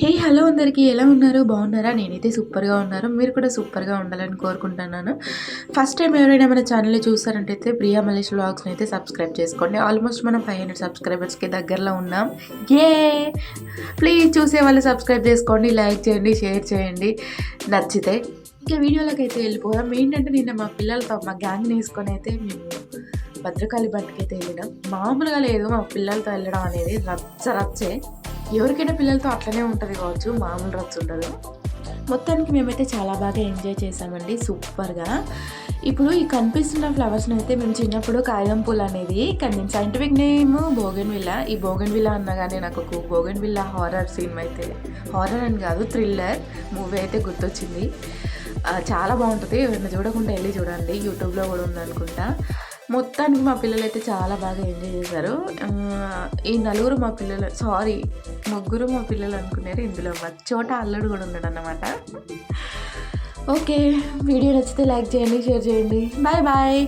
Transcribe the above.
Hey hello అందరికీ ఎలా ఉన్నారు? బాగున్నారా? నేనైతే సూపర్గా ఉన్నారు మీరు కూడా సూపర్గా ఉండాలని కోరుకుంటున్నాను ఫస్ట్ టైం ఎవరైనా మన ఛానల్ చూసారంటే అయితే ప్రియా మలేష్ వ్లాగ్స్ని అయితే సబ్స్క్రైబ్ చేసుకోండి. ఆల్మోస్ట్ మనం ఫైవ్ హండ్రెడ్ సబ్స్క్రైబర్స్కి దగ్గరలో ఉన్నాం. ఏ ప్లీజ్ చూసే వాళ్ళు సబ్స్క్రైబ్ చేసుకోండి లైక్ చేయండి షేర్ చేయండి. నచ్చితే ఇంకా వీడియోలోకి అయితే వెళ్ళిపోదాం. ఏంటంటే నిన్న మా పిల్లలతో మా గ్యాంగ్ని వేసుకొని అయితే మేము భద్రకాళి బండికి అయితే వెళ్ళినాం. మామూలుగా లేదు మా పిల్లలతో వెళ్ళడం అనేది రచ్చ రచ్చే. ఎవరికైనా పిల్లలతో అట్లనే ఉంటుంది కావచ్చు మామూలు రచ్చ ఉండదు. మొత్తానికి మేమైతే చాలా బాగా ఎంజాయ్ చేసామండి సూపర్గా. ఇప్పుడు ఈ కనిపిస్తున్న ఫ్లవర్స్ని అయితే మేము చిన్నప్పుడు కాగితం పూలు అనేది కానీ నేను సైంటిఫిక్ నేమ్ బోగన్ విల్లా ఈ బోగన్ విల్లా కానీ నాకు ఒక బోగన్ విల్లా హారర్ సినిమా అయితే హారర్ అని కాదు థ్రిల్లర్ మూవీ అయితే గుర్తొచ్చింది. చాలా బాగుంటుంది. ఎవరైనా చూడకుండా వెళ్ళి చూడండి యూట్యూబ్లో కూడా ఉందనుకుంటా. మొత్తానికి మా పిల్లలు అయితే చాలా బాగా ఎంజాయ్ చేశారు. ఈ నలుగురు మా పిల్లలు సారీ ముగ్గురు మా పిల్లలు అనుకున్నారు ఇందులో చోట అల్లుడు కూడా ఉన్నాడు అన్నమాట. ఓకే వీడియో నచ్చితే లైక్ చేయండి షేర్ చేయండి. Bye bye.